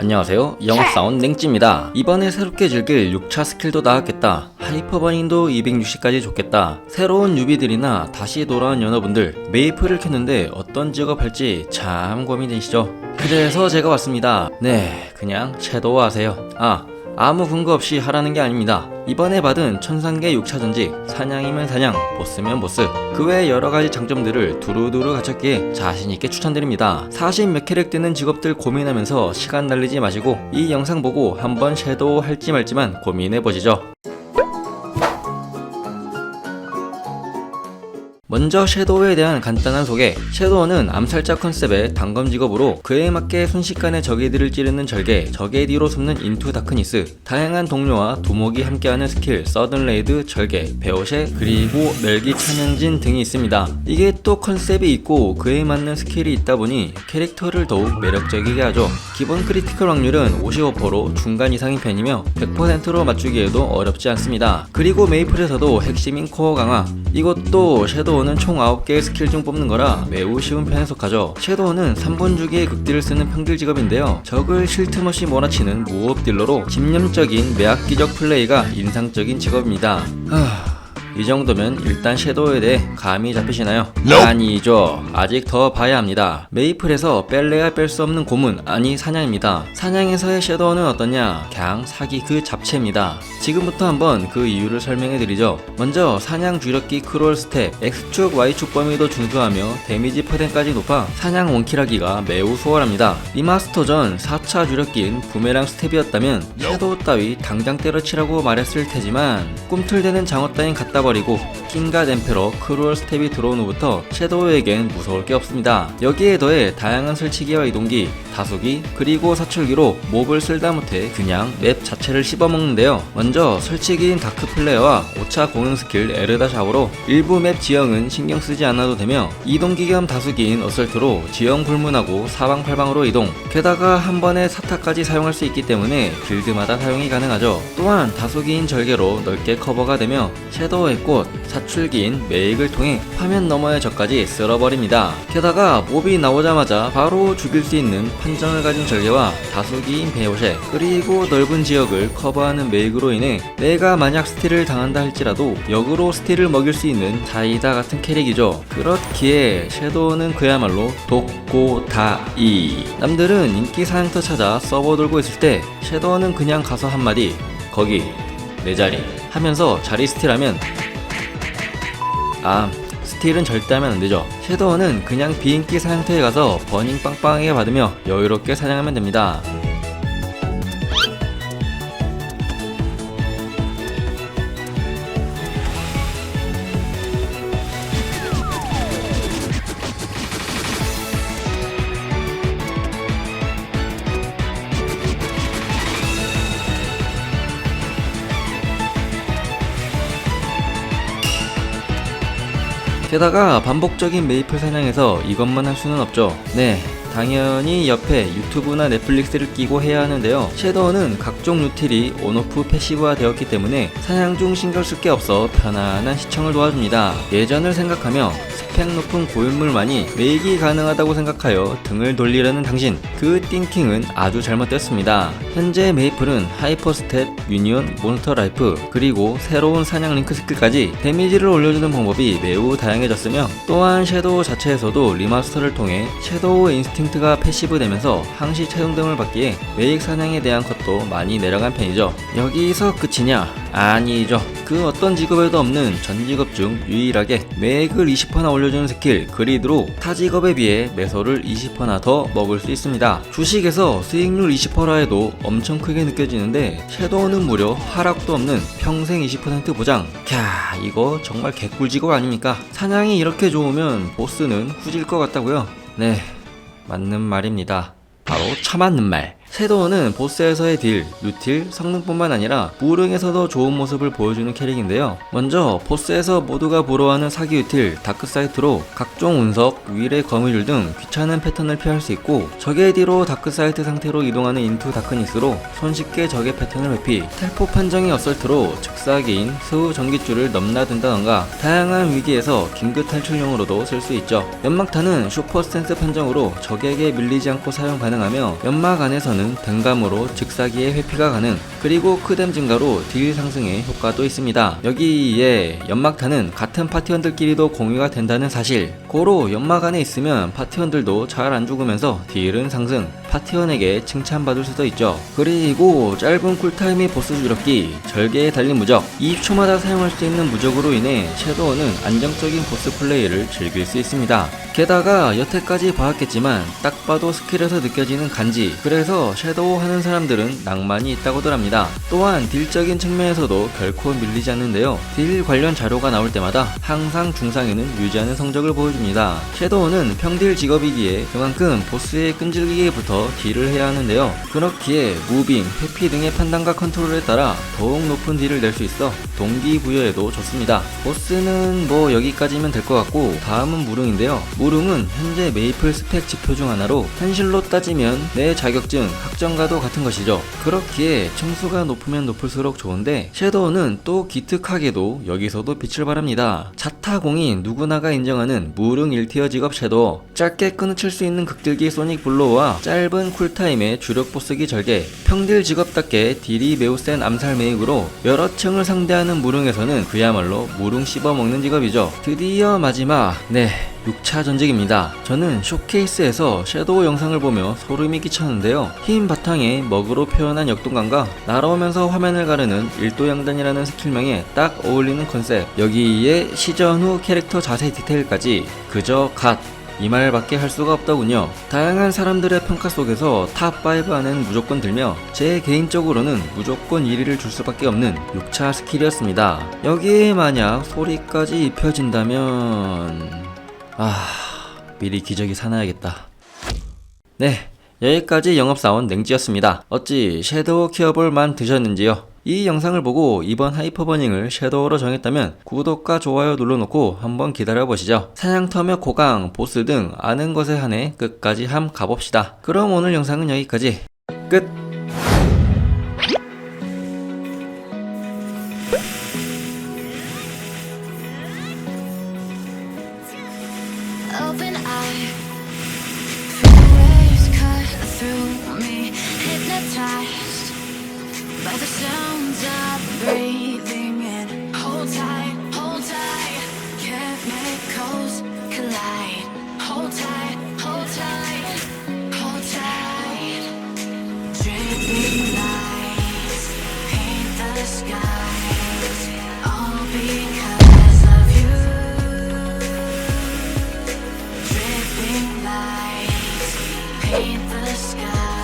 안녕하세요. 영업사원 냉찌입니다. 이번에 새롭게 즐길 6차 스킬도 나왔겠다. 하이퍼버닝도 260까지 좋겠다. 새로운 유비들이나 다시 돌아온 연어분들 메이플을 켰는데 어떤 직업 할지 참 고민되시죠? 그래서 제가 왔습니다. 네 그냥 섀도우 하세요. 아 아무 근거 없이 하라는 게 아닙니다. 이번에 받은 천상계 6차 전직, 사냥이면 사냥, 보스면 보스, 그 외 여러 가지 장점들을 두루두루 갖췄기에 자신있게 추천드립니다. 40몇 캐릭 되는 직업들 고민하면서 시간 날리지 마시고 이 영상 보고 한번 섀도우 할지 말지만 고민해보시죠. 먼저 섀도우에 대한 간단한 소개. 섀도우는 암살자 컨셉의 단검 직업으로 그에 맞게 순식간에 적이들을 찌르는 절개, 적의 뒤로 숨는 인투 다크니스, 다양한 동료와 두목이 함께하는 스킬, 서든 레이드, 절개, 베오쉐, 그리고 멸기 찬양진 등이 있습니다. 이게 또 컨셉이 있고 그에 맞는 스킬이 있다 보니 캐릭터를 더욱 매력적이게 하죠. 기본 크리티컬 확률은 55%로 중간 이상인 편이며 100%로 맞추기에도 어렵지 않습니다. 그리고 메이플에서도 핵심인 코어 강화, 이것도 섀도우 는 총 9개의 스킬 중 뽑는 거라 매우 쉬운 편에 속하죠. 섀도우는 3분 주기의 극딜을 쓰는 평딜 직업인데요. 적을 쉴 틈 없이 몰아치는 무호흡 딜러로 집념적인 매악기적 플레이가 인상적인 직업입니다. 하... 이 정도면 일단 섀도우에 대해 감이 잡히시나요? 아니죠. 아직 더 봐야 합니다. 메이플에서 뺄래야 뺄 수 없는 고문, 아니 사냥입니다. 사냥에서의 섀도우는 어떠냐? 그냥 사기 그 잡채입니다. 지금부터 한번 그 이유를 설명해 드리죠. 먼저 사냥 주력기 크롤 스텝, X축, Y축 범위도 준수하며 데미지 퍼센까지 높아 사냥 원킬하기가 매우 수월합니다. 리마스터 전 4차 주력기인 부메랑 스텝이었다면 섀도우 따위 당장 때려치라고 말했을 테지만 꿈틀대는 장어 따윈 갖다 버리고 킹과 엠페러 크루얼 스텝이 들어온 후부터 섀도우에겐 무서울 게 없습니다. 여기에 더해 다양한 설치기와 이동기, 다수기, 그리고 사출기로 몹을 쓸다 못해 그냥 맵 자체를 씹어먹는데요. 먼저 설치기인 다크 플레어와 5차 공응 스킬 에르다 샤워로 일부 맵 지형은 신경 쓰지 않아도 되며 이동기 겸 다수기인 어설트로 지형 불문하고 사방팔방으로 이동 게다가 한 번에 사타까지 사용할 수 있기 때문에 빌드마다 사용이 가능하죠. 또한 다수기인 절개로 넓게 커버가 되며 섀도우 의 꽃, 사출기인 메익을 통해 화면 너머의 적까지 쓸어버립니다. 게다가 몹이 나오자마자 바로 죽일 수 있는 판정을 가진 절개와 다수기인 베오쉐 그리고 넓은 지역을 커버하는 메익으로 인해 내가 만약 스틸을 당한다 할지라도 역으로 스틸을 먹일 수 있는 자이다 같은 캐릭이죠. 그렇기에 섀도우는 그야말로 독고다이 남들은 인기 사냥터 찾아 서버 돌고 있을 때 섀도우는 그냥 가서 한마디 거기 내 자리 하면서 자리 스틸하면 아 스틸은 절대 하면 안되죠. 섀도우는 그냥 비인기 사냥터에 가서 버닝 빵빵하게 받으며 여유롭게 사냥하면 됩니다 게다가 반복적인 메이플 사냥에서 이것만 할 수는 없죠. 네. 당연히 옆에 유튜브나 넷플릭스를 끼고 해야 하는데요. 섀도우는 각종 유틸이 온오프 패시브화 되었기 때문에 사냥 중 신경 쓸 게 없어 편안한 시청을 도와줍니다. 예전을 생각하며 스펙 높은 고인물만이 메이기 가능하다고 생각하여 등을 돌리려는 당신 그 띵킹은 아주 잘못됐습니다. 현재 메이플은 하이퍼 스텝, 유니온, 몬스터 라이프 그리고 새로운 사냥 링크 스킬까지 데미지를 올려주는 방법이 매우 다양해졌으며 또한 섀도우 자체에서도 리마스터를 통해 섀도우 인스팅 트가 패시브 되면서 항시 채용등을 받기에 메익 사냥에 대한 컷도 많이 내려간 편이죠. 여기서 끝이냐? 아니죠. 그 어떤 직업에도 없는 전 직업 중 유일하게 매액을 20%나 올려주는 스킬 그리드로 타 직업에 비해 매소를 20%나 더 먹을 수 있습니다. 주식에서 수익률 20%라 해도 엄청 크게 느껴지는데 섀도우는 무려 하락도 없는 평생 20% 보장. 캬 이거 정말 개꿀 직업 아닙니까? 사냥이 이렇게 좋으면 보스는 후질 것 같다고요? 네 맞는 말입니다. 바로 처맞는 말. 섀도우는 보스에서의 딜, 루틸, 성능뿐만 아니라 무릉에서도 좋은 모습을 보여주는 캐릭인데요. 먼저 보스에서 모두가 부러워하는 사기 유틸, 다크사이트로 각종 운석, 위례 거미줄 등 귀찮은 패턴을 피할 수 있고 적의 뒤로 다크사이트 상태로 이동하는 인투 다크니스로 손쉽게 적의 패턴을 회피, 텔포 판정이 어설트로 즉사기인 스우 전기줄을 넘나든다던가 다양한 위기에서 긴급 탈출용으로도 쓸 수 있죠. 연막탄은 슈퍼 스탠스 판정으로 적에게 밀리지 않고 사용 가능하며 연막 안에서는 쉐도우는 댕감으로 즉사기의 회피가 가능 그리고 크뎀 증가로 딜 상승에 효과도 있습니다. 여기에 연막탄은 같은 파티원들끼리도 공유가 된다는 사실 고로 연막 안에 있으면 파티원들도 잘 안 죽으면서 딜은 상승 파티원에게 칭찬받을 수도 있죠. 그리고 짧은 쿨타임의 보스 주력기 절개에 달린 무적 20초마다 사용할 수 있는 무적으로 인해 섀도우는 안정적인 보스 플레이를 즐길 수 있습니다. 게다가 여태까지 봐왔겠지만 딱 봐도 스킬에서 느껴지는 간지 그래서 섀도우 하는 사람들은 낭만이 있다고들 합니다. 또한 딜적인 측면에서도 결코 밀리지 않는데요. 딜 관련 자료가 나올 때마다 항상 중상위는 유지하는 성적을 보여줍니다. 섀도우는 평딜 직업이기에 그만큼 보스의 끈질기게부터 딜을 해야 하는데요. 그렇기에 무빙, 회피 등의 판단과 컨트롤에 따라 더욱 높은 딜을 낼 수 있어 동기부여에도 좋습니다. 보스는 뭐 여기까지면 될 것 같고 다음은 무릉인데요. 무릉은 현재 메이플 스펙 지표 중 하나로 현실로 따지면 내 자격증, 학점과도 같은 것이죠. 그렇기에 층수가 높으면 높을수록 좋은데 섀도우는 또 기특하게도 여기서도 빛을 발합니다. 자타공이 누구나가 인정하는 무릉 1티어 직업 섀도우 짧게 끊어칠 수 있는 극딜기 소닉 블로우와 짧은 쿨타임의 주력 보스기 절개 평딜 직업답게 딜이 매우 센 암살 메이크로 여러 층을 상대하는 무릉에서는 그야말로 무릉 씹어먹는 직업이죠. 드디어 마지막 네 6차 전직입니다. 저는 쇼케이스에서 섀도우 영상을 보며 소름이 끼쳤는데요. 흰 바탕에 먹으로 표현한 역동감과 날아오면서 화면을 가르는 일도 양단이라는 스킬명에 딱 어울리는 컨셉 여기에 시전 후 캐릭터 자세 디테일까지 그저 갓 이 말밖에 할 수가 없더군요. 다양한 사람들의 평가 속에서 탑5 안엔 무조건 들며 제 개인적으로는 무조건 1위를 줄 수밖에 없는 6차 스킬이었습니다. 여기에 만약 소리까지 입혀진다면... 아... 미리 기저귀 사놔야겠다. 네, 여기까지 영업사원 냉지였습니다. 어찌 섀도우 키어볼만 드셨는지요? 이 영상을 보고 이번 하이퍼버닝을 섀도우로 정했다면 구독과 좋아요 눌러놓고 한번 기다려보시죠. 사냥터며 고강, 보스 등 아는 것에 한해 끝까지 함 가봅시다. 그럼 오늘 영상은 여기까지. 끝! Hypnotized by the sounds of breathing in. Hold tight, hold tight, chemicals collide. Hold tight, hold tight, hold tight. Dripping lights paint the skies, all because of you. Dripping lights paint the skies